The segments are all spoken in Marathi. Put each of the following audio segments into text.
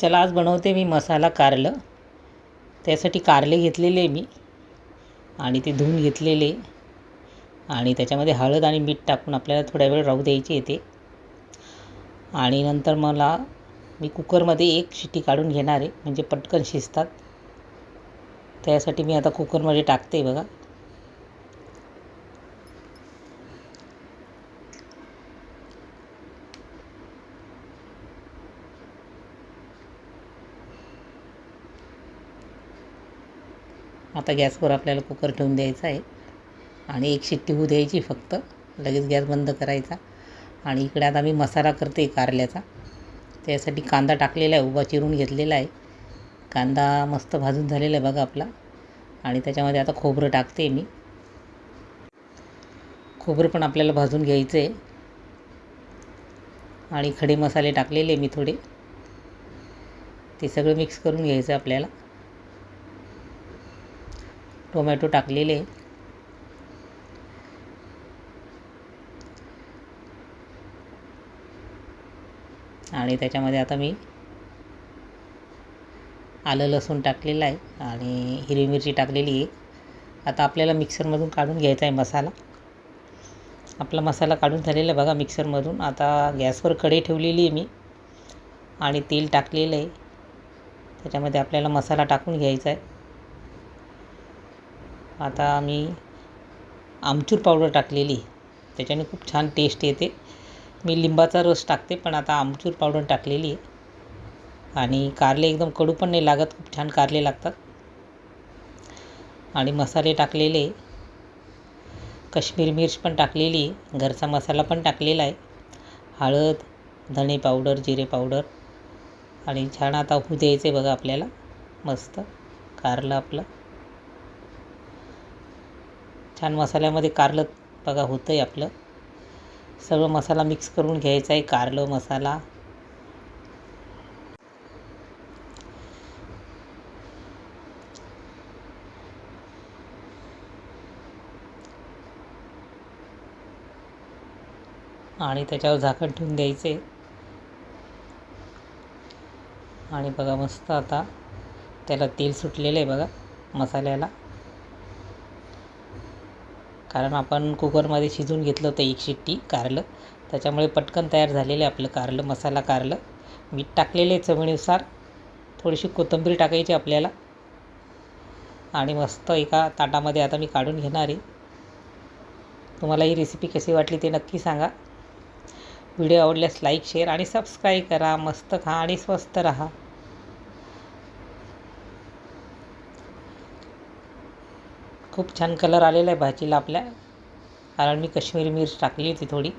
चला आज बनवते मी मसाला कारलं. त्यासाठी कारले घेतलेले मी आणि ते धुवून घेतलेले. आणि त्याच्यामध्ये हळद आणि मीठ टाकून आपल्याला थोड्या वेळ राहू द्यायचे येते. आणि नंतर मला मी कुकरमध्ये एक शिट्टी काढून घेणार आहे म्हणजे पटकन शिजतात. त्यासाठी मी आता कुकरमध्ये टाकते बघा. आता गॅसवर आपल्याला कुकर ठेवून द्यायचा आहे. आणि एक शिट्टी होऊ द्यायची फक्त. लगेच गॅस बंद करायचा. आणि इकडे आता मी मसाला करते कारल्याचा. त्यासाठी कांदा टाकलेला आहे उभा चिरून घेतलेला आहे. कांदा मस्त भाजून झालेला आहे बघा आपला. आणि त्याच्यामध्ये आता खोबरं टाकते मी. खोबरं पण आपल्याला भाजून घ्यायचं आहे. आणि खडे मसाले टाकलेले मी थोडे. ते सगळं मिक्स करून घ्यायचं आपल्याला. टोमॅटो टाकलेले. आणि त्याच्यामध्ये आता मी आलं लसूण टाकलेलं आहे आणि हिरवी मिरची टाकलेली आहे. आता आपल्याला मिक्सरमधून काढून घ्यायचा आहे मसाला. आपला मसाला काढून झालेला आहे बघा मिक्सरमधून. आता गॅसवर कढई ठेवलेली आहे मी आणि तेल टाकलेलं आहे. त्याच्यामध्ये आपल्याला मसाला टाकून घ्यायचा आहे. आता मी आमचूर पावडर टाकलेली. त्याच्याने खूप छान टेस्ट येते. मी लिंबाचा रस टाकते पण आता आमचूर पावडर टाकलेली आहे. आणि कारले एकदम कडू पण नाही लागत खूप छान कारले लागतात. आणि मसाले टाकलेले कश्मीरी मिर्च पण टाकलेली घरचा मसाला पण टाकलेला आहे. हळद धणे पावडर जिरे पावडर. आणि छान आता होऊ द्यायचं आहे बघा आपल्याला मस्त कारलं आपलं. छान मसाल्यामध्ये कारलं बघा होतं आहे आपलं. सगळं मसाला मिक्स करून घ्यायचा आहे कारलं मसाला. आणि त्याच्यावर झाकण ठेवून द्यायचे आणि बघा मस्त आता त्याला तेल सुटलेलं आहे बघा मसाल्याला. कारण आपण कुकरमध्ये शिजवून घेतलं होतं एक शिट्टी कारलं. त्याच्यामुळे पटकन तयार झालेलं आहे आपलं कारलं मसाला कारलं. मीठ टाकलेले आहे चवीनुसार. थोडीशी कोथिंबीर टाकायची आपल्याला. आणि मस्त एका ताटामध्ये आता मी काढून घेणार आहे. तुम्हाला ही रेसिपी कशी वाटली ते नक्की सांगा. व्हिडिओ आवडल्यास लाईक शेअर आणि सबस्क्राईब करा. मस्त खा आणि स्वस्त रहा. खूप छान कलर आलेला आहे भाजीला आपल्या. कारण मी कश्मीरी मिर्च टाकली होती थोडी.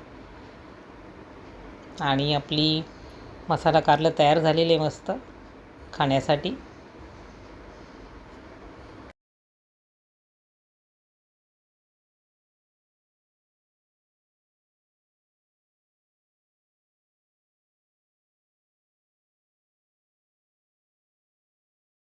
आणि आपली मसाला कारलं तयार झालेले आहे मस्त खाण्यासाठी.